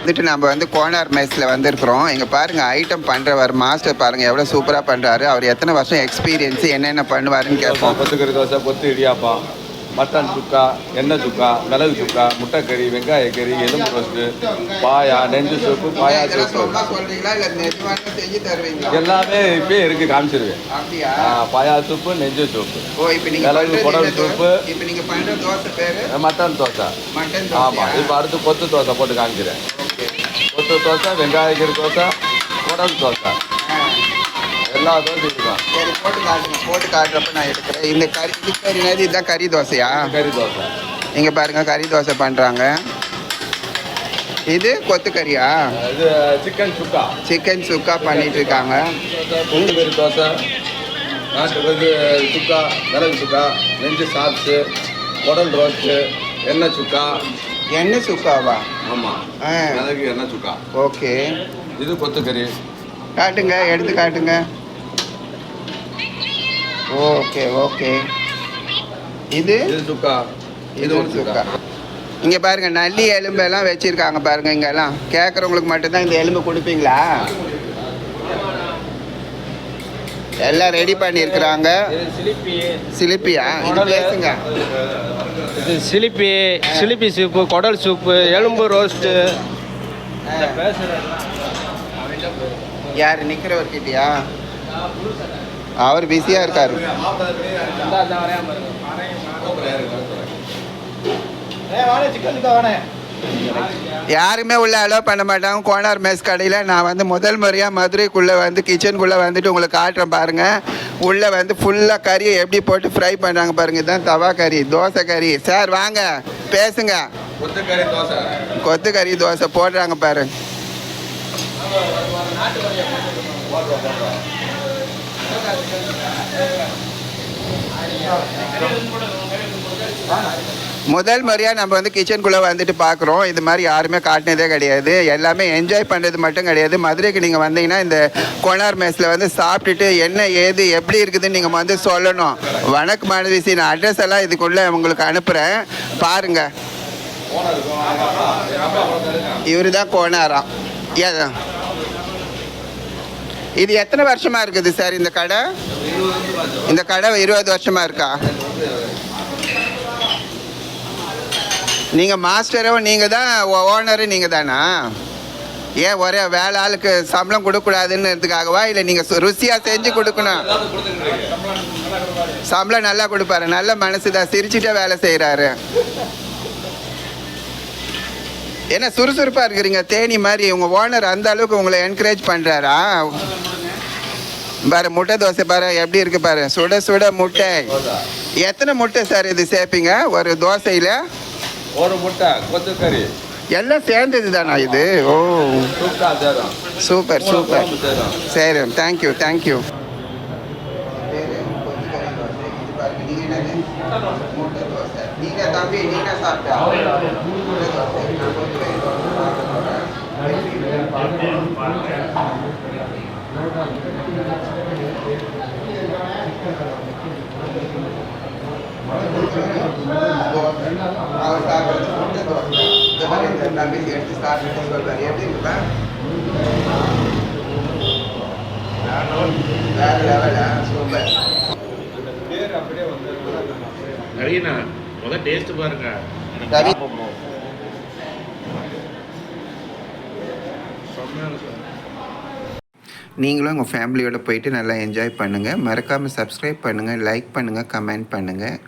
வந்துட்டு நம்ம வந்து கோனார் மெஸ்ஸில் வந்திருக்கிறோம். இங்கே பாருங்கள் ஐட்டம் பண்ணுறவர் மாஸ்டர் பாருங்கள் எவ்வளோ சூப்பராக பண்ணுறாரு அவர் எத்தனை வருஷம் எக்ஸ்பீரியன்ஸ் என்னென்ன பண்ணுவாருன்னு கேட்போம். கொத்துக்கறி தோசை கொத்து இடியாப்பம் மட்டன் சுக்கா எண்ணெய் சுக்கா மிளகு சுக்கா முட்டைக்கறி வெங்காய கறி எலும்பு ரோஸ்ட்டு பாயா நெஞ்சு சூப்பு பாயா சூப்பு. எல்லாமே இப்பயே இருக்கு காமிச்சிருவேன். பாயா சூப்பு நெஞ்சு சூப்பு. மிளகு குடல் சூப்பு. மட்டன் தோசை. ஆமாம் இப்போ அடுத்து கொத்து தோசை போட்டு காமிக்கிறேன். கொத்து தோசை வெங்காய கறி தோசை குடல் தோசை. எல்லா தோசையும் இருக்கும் சரி போட்டு காட்டுங்க. போட்டு காட்டுறப்ப நான் எடுக்கிறேன். இந்த கறி கறி நேரம் இதுதான் கறி தோசையா? கறி தோசை. இங்கே பாருங்க கறி தோசை பண்ணுறாங்க இது கொத்துக்கறியா இது சிக்கன் சுக்கா. சிக்கன் சுக்கா பண்ணிட்டு இருக்காங்க. பூண்டு கறி தோசை நாட்டு வந்து சுக்கா மிளகு சுக்கா நெஞ்சு சாப்ஸு குடல் ரோஸ்ட்டு எண்ணெய் சுக்கா எண்ணெய் சுக்காவா? ஆமாம் மிளகு எண்ணெய் சுக்கா. ஓகே. இது கொத்துக்கறி. காட்டுங்க எடுத்து காட்டுங்க. Okay okay. இது? சுக்கா. இது ஒரு சுக்கா. இங்கே பாருங்க நல்லி எலும்பெல்லாம் வச்சிருக்காங்க பாருங்க இங்கெல்லாம் கேட்குறவங்களுக்கு மட்டும்தான் இந்த எலும்பு கொடுப்பீங்களா? எல்லாம் ரெடி பண்ணியிருக்கிறாங்க சிலிப்பி. சிலிப்பியா? இது பேசுங்க. இது சிலிப்பி சிலிப்பி சூப்பு குடல் சூப்பு எலும்பு ரோஸ்ட்டு யார் நிற்கிறவர்கிட்டயா அவர் பிஸியாக இருக்காரு. யாருமே உள்ள அலோவ் பண்ண மாட்டாங்க. கோனார் மெஸ் கடையில் நான் வந்து முதல் முறையாக மதுரைக்குள்ளே வந்து கிச்சனுக்குள்ளே வந்துட்டு உங்களுக்கு காட்டுறேன் பாருங்கள் உள்ளே வந்து ஃபுல்லாக கறியை எப்படி போட்டு ஃப்ரை பண்ணுறாங்க பாருங்கள் இதுதான் தவா கறி தோசை கறி. சார் வாங்க பேசுங்க. கொத்து கறி தோசை போடுறாங்க பாரு. முதல் முறையாக நம்ம வந்து கிச்சனுக்குள்ளே வந்துட்டு பார்க்குறோம் இது மாதிரி யாருமே காட்டினதே கிடையாது. எல்லாமே என்ஜாய் பண்ணுறது மட்டும் கிடையாது. மதுரைக்கு நீங்கள் வந்தீங்கன்னா இந்த கொனார் மெஸ்ஸில் வந்து சாப்பிட்டுட்டு என்ன ஏது எப்படி இருக்குதுன்னு நீங்கள் வந்து சொல்லணும். வணக்கம் மாணவிசி நான் அட்ரஸ் எல்லாம் இதுக்குள்ளே உங்களுக்கு அனுப்புகிறேன் பாருங்கள் இவர் தான் கோனாராம் ஏதா இது எத்தனை வருஷமா இருக்குது சார் இந்த கடை? இந்த கடை இருபது வருஷமா இருக்கா? நீங்கள் மாஸ்டரும் நீங்கள் தான் ஓனரு நீங்கள் தானா? ஏன் ஒரே வேலை ஆளுக்கு சம்பளம் கொடுக்கக்கூடாதுன்னுறதுக்காகவா இல்லை நீங்கள் சு- செஞ்சு கொடுக்கணும்? சம்பளம் நல்லா கொடுப்பாரு. நல்ல மனசு தான். சிரிச்சுட்டே வேலை செய்கிறாரு என்ன சுறுசுறுப்பாக இருக்கிறீங்க? தேனி மாதிரி உங்கள் ஓனர் அந்த அளவுக்கு உங்களை என்கரேஜ் பண்ணுறாரா பாரு முட்டை தோசை பாரு. எப்படி இருக்கு பாரு. சுட சுட முட்டை. எத்தனை முட்டை சார் இது சேர்ப்பீங்க? ஒரு தோசையில்? ஒரு முட்டை கொத்துக்கறி எல்லாம் சேர்ந்தது தானா இது? ஓ. சூப்பர் சூப்பர் சரி தேங்க்யூ தேங்க்யூ தம்பி சாப்பிட்டா அவர் இந்த மாதிரி இந்த எடுத்து சாப்பிட்டு சொல்றாரு எப்படி இருக்குப்பா வேற லெவலா சூப்பர் டேஸ்ட் பாருங்க. நீங்களும் உங்கள் ஃபேமிலியோட போயிட்டு நல்லா என்ஜாய் பண்ணுங்கள் மறக்காமல் சப்ஸ்கிரைப் பண்ணுங்கள் லைக் பண்ணுங்கள் கமெண்ட் பண்ணுங்கள்